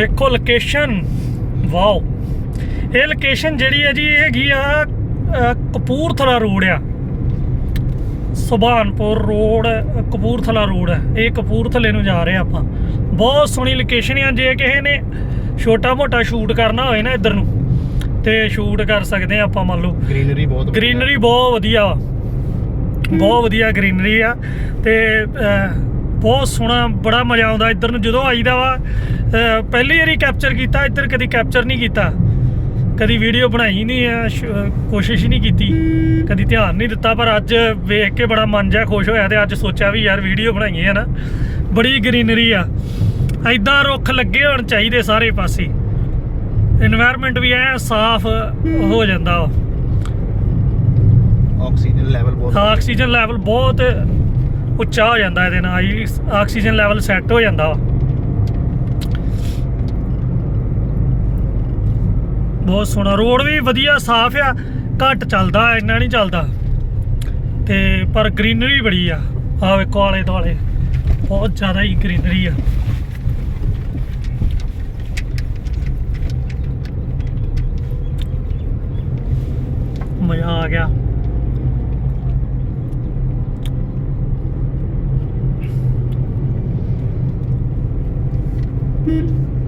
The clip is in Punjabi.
ਵੇਖੋ ਲੋਕੇਸ਼ਨ ਵਾਓ। ਇਹ ਲੋਕੇਸ਼ਨ ਜਿਹੜੀ ਹੈ ਜੀ ਇਹ ਹੈਗੀ ਆ ਕਪੂਰਥਲਾ ਰੋਡ ਆ। ਸੁਭਾਨਪੁਰ ਰੋਡ ਕਪੂਰਥਲਾ ਰੋਡ ਹੈ ਇਹ ਕਪੂਰਥਲੇ ਨੂੰ ਜਾ ਰਹੇ ਆਪਾਂ। ਬਹੁਤ ਸੋਹਣੀ ਲੋਕੇਸ਼ਨ ਆ। ਜੇ ਕਿਸੇ ਨੇ ਛੋਟਾ ਮੋਟਾ ਸ਼ੂਟ ਕਰਨਾ ਹੋਏ ਨਾ ਇੱਧਰ ਨੂੰ ਤੇ ਸ਼ੂਟ ਕਰ ਸਕਦੇ ਆ ਆਪਾਂ ਮੰਨ ਲਓ। ਗ੍ਰੀਨਰੀ ਬਹੁਤ। ਗ੍ਰੀਨਰੀ ਬਹੁਤ ਵਧੀਆ। ਬਹੁਤ ਵਧੀਆ ਗ੍ਰੀਨਰੀ ਆ। ਤੇ ਬਹੁਤ ਸੋਹਣਾ ਬੜਾ ਮਜ਼ਾ ਆਉਂਦਾ ਇੱਧਰ ਨੂੰ। ਜਦੋਂ ਆਈਦਾ ਵਾ ਪਹਿਲੀ ਵਾਰੀ ਕੈਪਚਰ ਕੀਤਾ ਇੱਧਰ ਕਦੀ ਕੈਪਚਰ ਨਹੀਂ ਕੀਤਾ। ਕਦੀ ਵੀਡੀਓ ਬਣਾਈ ਨਹੀਂ ਆ ਕੋਸ਼ਿਸ਼ ਨਹੀਂ ਕੀਤੀ। ਕਦੀ ਧਿਆਨ ਨਹੀਂ ਦਿੱਤਾ ਪਰ ਅੱਜ ਵੇਖ ਕੇ ਬੜਾ ਮਨ ਜਾ ਖੁਸ਼ ਹੋਇਆ ਤੇ ਅੱਜ ਸੋਚਿਆ ਵੀ ਯਾਰ ਵੀਡੀਓ ਬਣਾਈਏ ਹੈ ਨਾ ਬੜੀ ਗ੍ਰੀਨਰੀ ਆ। ਐਦਾਂ ਰੁੱਖ ਲੱਗੇ ਹੋਣ ਚਾਹੀਦੇ ਸਾਰੇ ਪਾਸੇ। এনवायरमेंट ਵੀ ਐ ਸਾਫ਼ ਹੋ ਜਾਂਦਾ ਆਕਸੀਜਨ ਲੈਵਲ ਬਹੁਤ ਆਕਸੀਜਨ ਲੈਵਲ ਬਹੁਤ ਉੱਚਾ ਹੋ ਜਾਂਦਾ ਇਹਦੇ ਨਾਲ ਹੀ ਆਕਸੀਜਨ ਲੈਵਲ ਸੈੱਟ ਹੋ ਜਾਂਦਾ ਵਾ। ਬਹੁਤ ਸੋਹਣਾ, ਰੋਡ ਵੀ ਵਧੀਆ, ਸਾਫ਼ ਆ, ਘੱਟ ਚੱਲਦਾ, ਇੰਨਾ ਨਹੀਂ ਚੱਲਦਾ। ਤੇ ਪਰ ਗ੍ਰੀਨਰੀ ਬੜੀ ਆ ਆ ਵੇਖੋ ਆਲੇ ਦੁਆਲੇ, ਬਹੁਤ ਜ਼ਿਆਦਾ ਹੀ ਗ੍ਰੀਨਰੀ ਆ। ਮਜ਼ਾ ਆ ਗਿਆ। beep.